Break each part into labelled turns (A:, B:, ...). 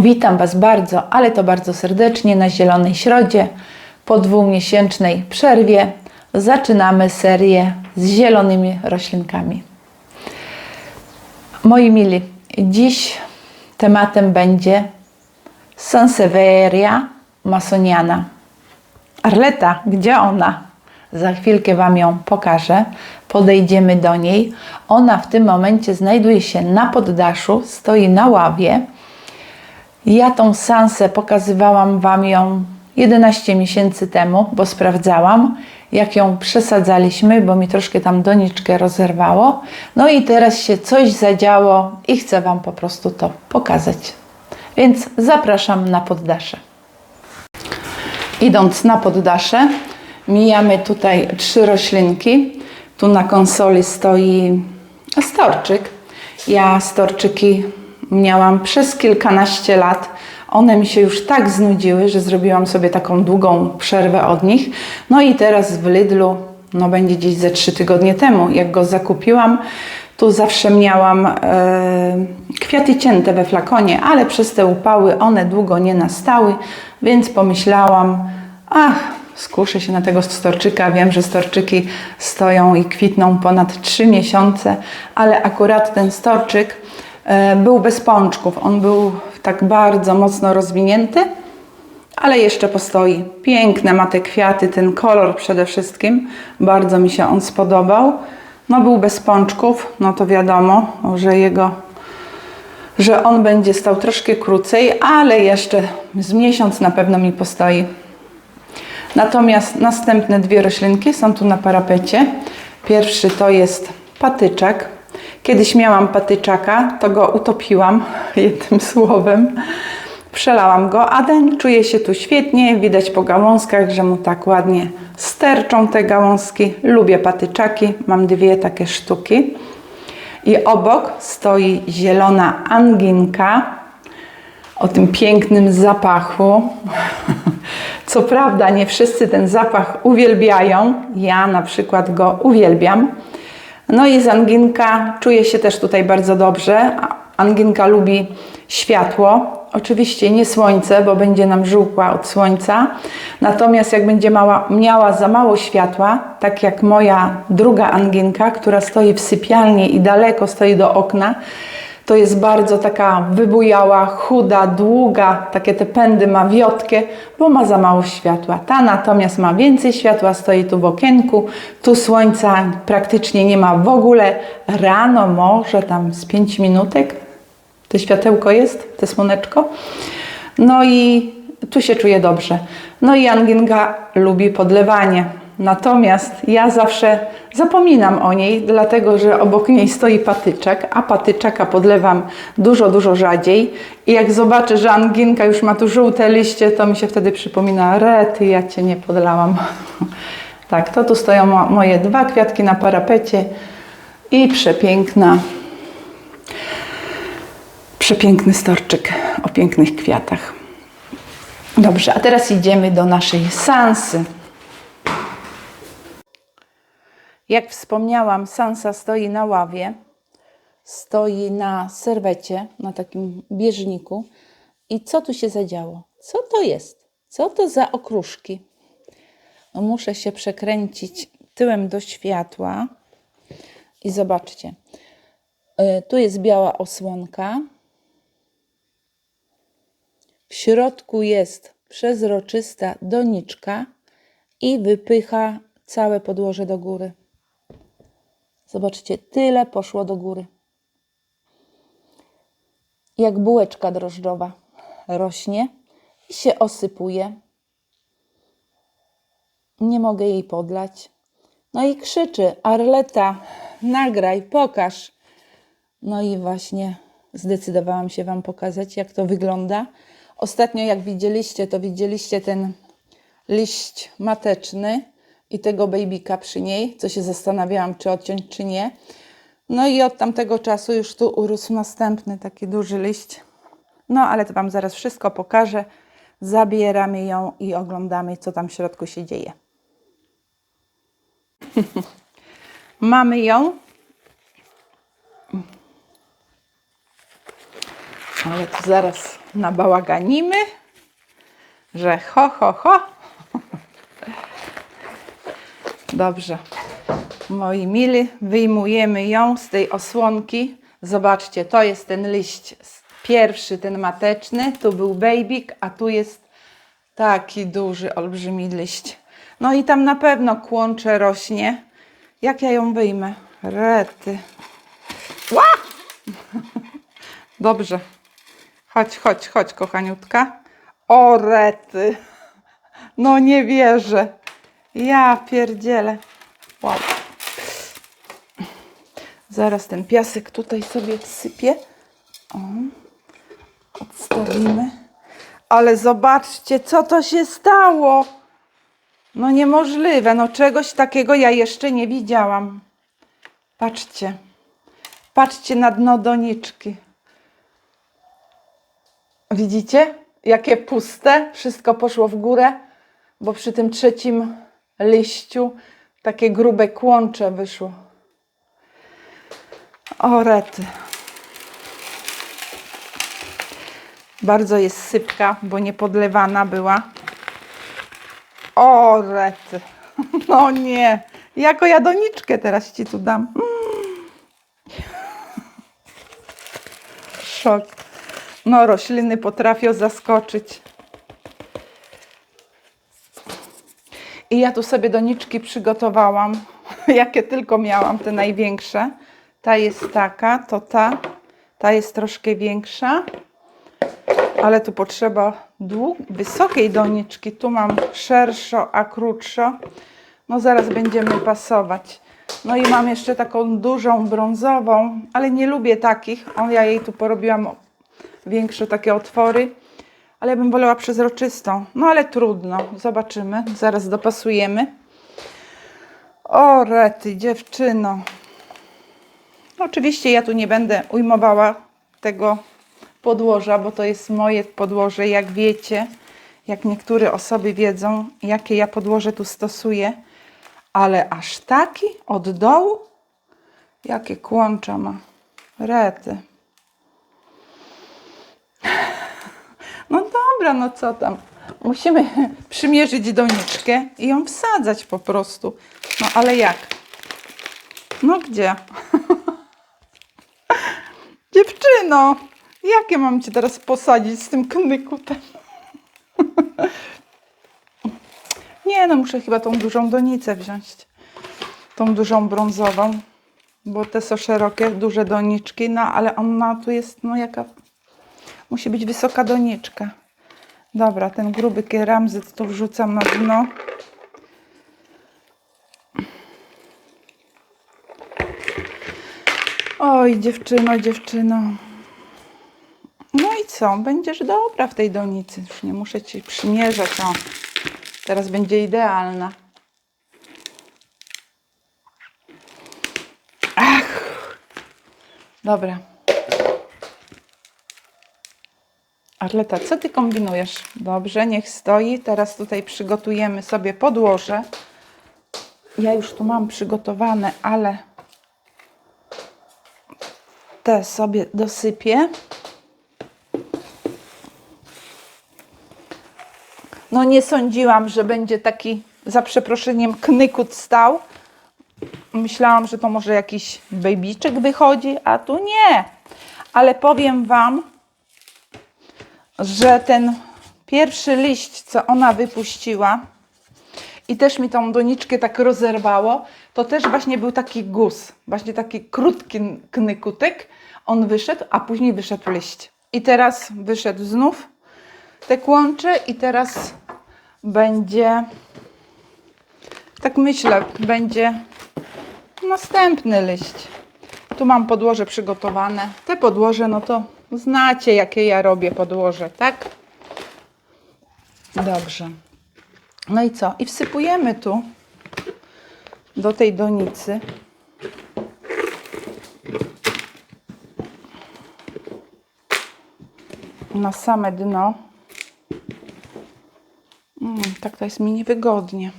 A: Witam Was bardzo, ale to bardzo serdecznie na Zielonej Środzie. Po dwumiesięcznej przerwie zaczynamy serię z zielonymi roślinkami. Moi mili, dziś tematem będzie Sansevieria masoniana. Arleta, gdzie ona? Za chwilkę Wam ją pokażę. Podejdziemy do niej. Ona w tym momencie znajduje się na poddaszu, stoi na ławie. Ja tą sansę pokazywałam Wam ją 11 miesięcy temu, bo sprawdzałam, jak ją przesadzaliśmy, bo mi troszkę tam doniczkę rozerwało. No i teraz się coś zadziało i chcę Wam po prostu to pokazać. Więc zapraszam na poddasze. Idąc na poddasze, mijamy tutaj trzy roślinki. Tu na konsoli stoi storczyk. Ja storczyki miałam przez kilkanaście lat. One mi się już tak znudziły, że zrobiłam sobie taką długą przerwę od nich. No i teraz w Lidlu, no będzie gdzieś ze trzy tygodnie temu, jak go zakupiłam, tu zawsze miałam e, kwiaty cięte we flakonie, ale przez te upały one długo nie nastały, więc pomyślałam, ach, skuszę się na tego storczyka. Wiem, że storczyki stoją i kwitną ponad 3 miesiące, ale akurat ten storczyk był bez pączków. On był tak bardzo mocno rozwinięty, ale jeszcze postoi. Piękne ma te kwiaty, ten kolor przede wszystkim. Bardzo mi się on spodobał. No był bez pączków, no to wiadomo, że jego że on będzie stał troszkę krócej, ale jeszcze z miesiąc na pewno mi postoi. Natomiast następne dwie roślinki są tu na parapecie. Pierwszy to jest patyczak. Kiedyś miałam patyczaka, to go utopiłam jednym słowem. Przelałam go, a ten czuje się tu świetnie. Widać po gałązkach, że mu tak ładnie sterczą te gałązki. Lubię patyczaki, mam dwie takie sztuki. I obok stoi zielona anginka o tym pięknym zapachu. Co prawda, nie wszyscy ten zapach uwielbiają. Ja na przykład go uwielbiam. No i z anginka czuje się też tutaj bardzo dobrze. Anginka lubi światło. Oczywiście nie słońce, bo będzie nam żółkła od słońca. Natomiast jak będzie mała, miała za mało światła, tak jak moja druga anginka, która stoi w sypialni i daleko stoi do okna, to jest bardzo taka wybujała, chuda, długa, takie te pędy ma wiotkie, bo ma za mało światła. Ta natomiast ma więcej światła, stoi tu w okienku, tu słońca praktycznie nie ma w ogóle. Rano może tam z 5 minutek, to światełko jest, to słoneczko. No i tu się czuje dobrze. No i Anginga lubi podlewanie. Natomiast ja zawsze zapominam o niej, dlatego że obok niej stoi patyczek, a patyczaka podlewam dużo, dużo rzadziej. I jak zobaczę, że Anginka już ma tu żółte liście, to mi się wtedy przypomina, rety, ja Cię nie podlałam. tak, to tu stoją mo moje dwa kwiatki na parapecie i przepiękna, przepiękny storczyk o pięknych kwiatach. Dobrze, a teraz idziemy do naszej sansy. Jak wspomniałam, Sansa stoi na ławie, stoi na serwecie, na takim bieżniku. I co tu się zadziało? Co to jest? Co to za okruszki? No muszę się przekręcić tyłem do światła i zobaczcie. Y, Tu jest biała osłonka. W środku jest przezroczysta doniczka i wypycha całe podłoże do góry. Zobaczcie, tyle poszło do góry. Jak bułeczka drożdżowa rośnie i się osypuje. Nie mogę jej podlać. No i krzyczy: Arleta, nagraj, pokaż. No i właśnie zdecydowałam się Wam pokazać, jak to wygląda. Ostatnio, jak widzieliście, to widzieliście ten liść mateczny i tego babyka przy niej, co się zastanawiałam, czy odciąć, czy nie. No i od tamtego czasu już tu urósł następny taki duży liść. No ale to Wam zaraz wszystko pokażę. Zabieramy ją i oglądamy, co tam w środku się dzieje. Mamy ją. Ale tu zaraz nabałaganimy, że ho, ho, ho. Dobrze. Moi mili, wyjmujemy ją z tej osłonki. Zobaczcie, to jest ten liść pierwszy, ten mateczny. Tu był bejbik, a tu jest taki duży, olbrzymi liść. No i tam na pewno kłącze rośnie. Jak ja ją wyjmę? Rety. Ła! Dobrze. Chodź, chodź, chodź, kochaniutka. O, rety. No nie wierzę. Ja pierdzielę. Wow. Zaraz ten piasek tutaj sobie wsypię. O. Odstawimy. Ale zobaczcie, co to się stało. No niemożliwe. No czegoś takiego ja jeszcze nie widziałam. Patrzcie. Patrzcie na dno doniczki. Widzicie? Jakie puste. Wszystko poszło w górę, bo przy tym trzecim liściu takie grube kłącze wyszło. O rety. Bardzo jest sypka, bo niepodlewana była. O rety. No nie. Jako ja doniczkę teraz ci tu dam. Mm. Szok. No, rośliny potrafią zaskoczyć. I ja tu sobie doniczki przygotowałam, jakie tylko miałam, te największe. Ta jest taka, to ta. Ta jest troszkę większa, ale tu potrzeba dług, wysokiej doniczki. Tu mam szerszo, a krótszo. No zaraz będziemy pasować. No i mam jeszcze taką dużą brązową, ale nie lubię takich. O, ja jej tu porobiłam większe takie otwory, ale ja bym wolała przezroczystą. No ale trudno, zobaczymy. Zaraz dopasujemy. O rety, dziewczyno. Oczywiście ja tu nie będę ujmowała tego podłoża, bo to jest moje podłoże, jak wiecie, jak niektóre osoby wiedzą, jakie ja podłoże tu stosuję. Ale aż taki od dołu? Jakie kłącza ma. Rety. No dobra, no co tam. Musimy przymierzyć doniczkę i ją wsadzać po prostu. No ale jak? No gdzie? Dziewczyno, jakie mam cię teraz posadzić z tym knykutem? Nie, no muszę chyba tą dużą donicę wziąć. Tą dużą brązową, bo te są szerokie, duże doniczki, no ale ona tu jest, no jaka... Musi być wysoka doniczka. Dobra, ten gruby keramzyt to wrzucam na dno. Oj, dziewczyno, dziewczyno. No i co? Będziesz dobra w tej donicy. Już nie muszę ci przymierzać. O, teraz będzie idealna. Ach. Dobra. Arleta, co ty kombinujesz? Dobrze, niech stoi. Teraz tutaj przygotujemy sobie podłoże. Ja już tu mam przygotowane, ale te sobie dosypię. No nie sądziłam, że będzie taki, za przeproszeniem, knykut stał. Myślałam, że to może jakiś bejbiczek wychodzi, a tu nie. Ale powiem Wam, że ten pierwszy liść, co ona wypuściła i też mi tą doniczkę tak rozerwało, to też właśnie był taki gus, właśnie taki krótki knykutek. On wyszedł, a później wyszedł liść. I teraz wyszedł znów te kłącze i teraz będzie, tak myślę, będzie następny liść. Tu mam podłoże przygotowane. Te podłoże, no to znacie, jakie ja robię podłoże, tak? Dobrze. No i co? I wsypujemy tu do tej donicy. Na same dno. Mm, tak to jest mi niewygodnie.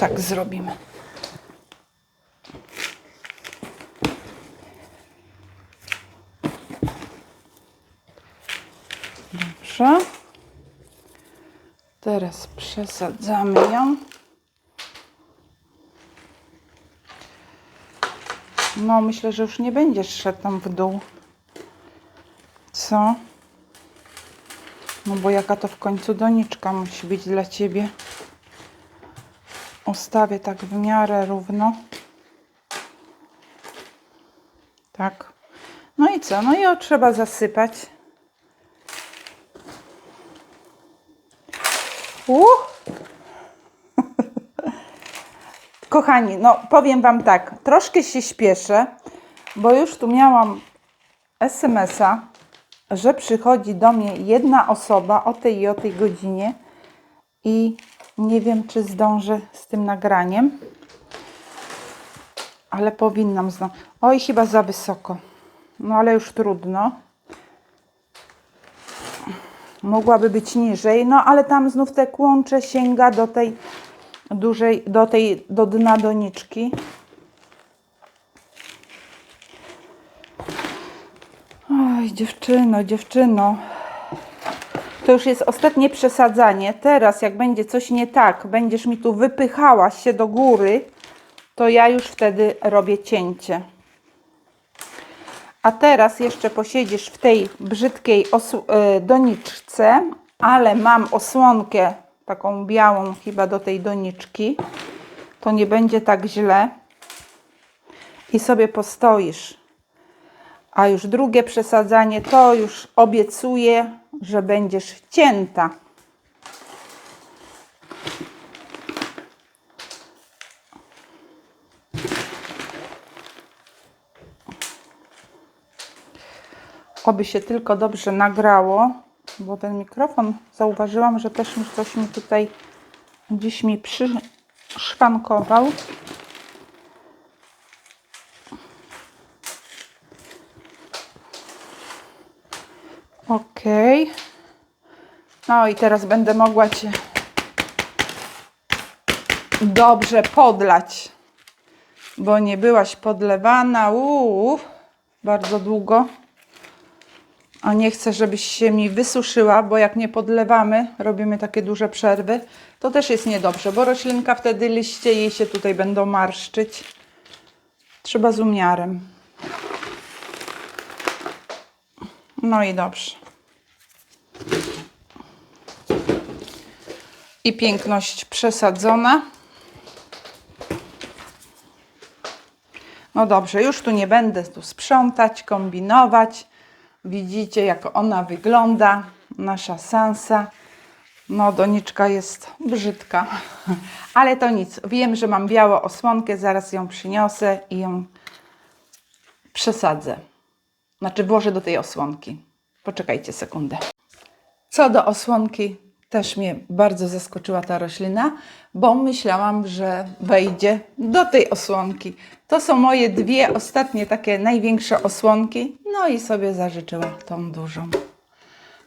A: Tak zrobimy. Dobrze. Teraz przesadzamy ją. No, myślę, że już nie będziesz szedł tam w dół. Co? No bo jaka to w końcu doniczka musi być dla ciebie. Ustawię tak w miarę równo. Tak. No i co? No i ją trzeba zasypać. Uh! Kochani, no powiem Wam tak, troszkę się śpieszę, bo już tu miałam SMS-a, że przychodzi do mnie jedna osoba o tej i o tej godzinie i nie wiem, czy zdążę z tym nagraniem, ale powinnam zdążyć. Oj, chyba za wysoko. No ale już trudno. Mogłaby być niżej, no ale tam znów te kłącze sięga do tej dużej, do tej, do dna doniczki. Oj, dziewczyno, dziewczyno. To już jest ostatnie przesadzanie. Teraz, jak będzie coś nie tak, będziesz mi tu wypychała się do góry, to ja już wtedy robię cięcie. A teraz jeszcze posiedzisz w tej brzydkiej e, doniczce, ale mam osłonkę taką białą chyba do tej doniczki. To nie będzie tak źle. I sobie postoisz. A już drugie przesadzanie to już obiecuję, że będziesz cięta. Oby się tylko dobrze nagrało, bo ten mikrofon zauważyłam, że też mi coś mi tutaj dziś mi przyszwankował. Ok. No i teraz będę mogła Cię dobrze podlać, bo nie byłaś podlewana uuu, bardzo długo. A nie chcę, żebyś się mi wysuszyła, bo jak nie podlewamy, robimy takie duże przerwy, to też jest niedobrze, bo roślinka wtedy liście jej się tutaj będą marszczyć. Trzeba z umiarem. No i dobrze. I piękność przesadzona. No dobrze, już tu nie będę tu sprzątać, kombinować. Widzicie, jak ona wygląda, nasza Sansa. No, doniczka jest brzydka, ale to nic. Wiem, że mam białą osłonkę, zaraz ją przyniosę i ją przesadzę. Znaczy włożę do tej osłonki. Poczekajcie sekundę. Co do osłonki, też mnie bardzo zaskoczyła ta roślina, bo myślałam, że wejdzie do tej osłonki. To są moje dwie ostatnie takie największe osłonki. No i sobie zażyczyła tą dużą.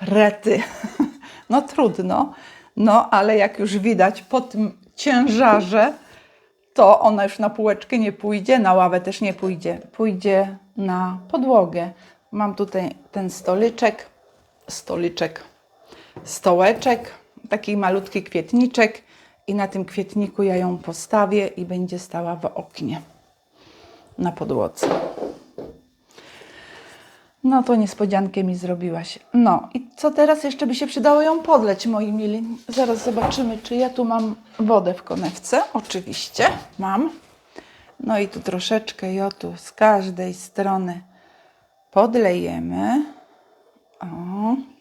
A: Rety. No trudno, no ale jak już widać po tym ciężarze, to ona już na półeczkę nie pójdzie, na ławę też nie pójdzie. Pójdzie na podłogę. Mam tutaj ten stoliczek, stoliczek, stołeczek, taki malutki kwietniczek i na tym kwietniku ja ją postawię i będzie stała w oknie na podłodze. No to niespodziankę mi zrobiłaś. No i co teraz jeszcze by się przydało ją podleć, moi mili? Zaraz zobaczymy, czy ja tu mam wodę w konewce. Oczywiście mam. No i tu troszeczkę jodu z każdej strony podlejemy. O.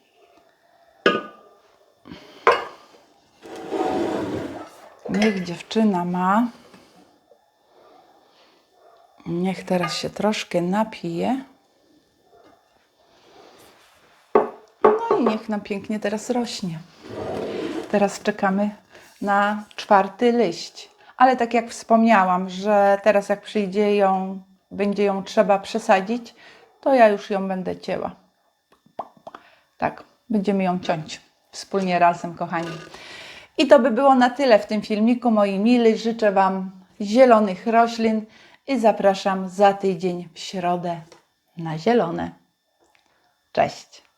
A: Niech dziewczyna ma. Niech teraz się troszkę napije. No i niech nam pięknie teraz rośnie. Teraz czekamy na czwarty liść. Ale tak jak wspomniałam, że teraz jak przyjdzie ją, będzie ją trzeba przesadzić, to ja już ją będę cięła. Tak, będziemy ją ciąć wspólnie razem, kochani. I to by było na tyle w tym filmiku, moi mili. Życzę Wam zielonych roślin i zapraszam za tydzień w środę na zielone. Cześć!